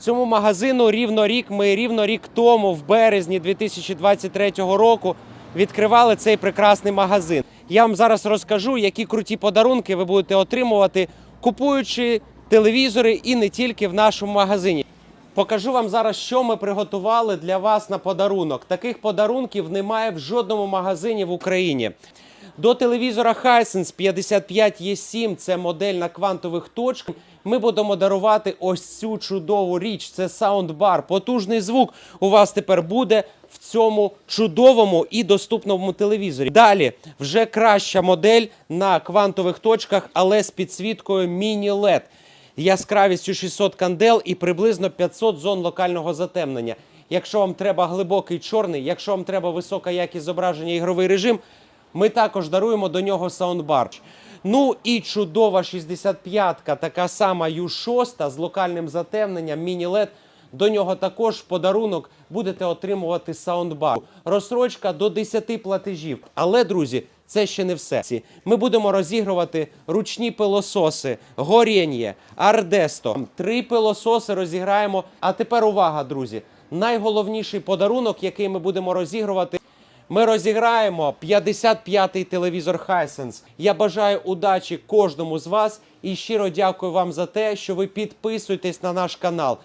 Цьому магазину рівно рік. Ми рівно рік тому, в березні 2023 року, відкривали цей прекрасний магазин. Я вам зараз розкажу, які круті подарунки ви будете отримувати, купуючи телевізори і не тільки в нашому магазині. Покажу вам зараз, що ми приготували для вас на подарунок. Таких подарунків немає в жодному магазині в Україні. До телевізора Hisense 55E7, це модель на квантових точках. Ми будемо дарувати ось цю чудову річ. Це саундбар. Потужний звук у вас тепер буде в цьому чудовому і доступному телевізорі. Далі вже краща модель на квантових точках, але з підсвіткою міні-LED яскравістю 600 кандел і приблизно 500 зон локального затемнення. Якщо вам треба глибокий чорний, якщо вам треба висока якість зображення, ігровий режим, ми також даруємо до нього саундбар. Ну і чудова 65-ка, така сама U6 з локальним затемненням, міні-LED. До нього також в подарунок будете отримувати саундбар. Розсрочка до 10 платежів. Але, друзі, це ще не все. Ми будемо розігрувати ручні пилососи, горіння, ардесто. Три пилососи розіграємо. А тепер увага, друзі! Найголовніший подарунок, який ми будемо розігрувати. Ми розіграємо 55-й телевізор Hisense. Я бажаю удачі кожному з вас і щиро дякую вам за те, що ви підписуєтесь на наш канал.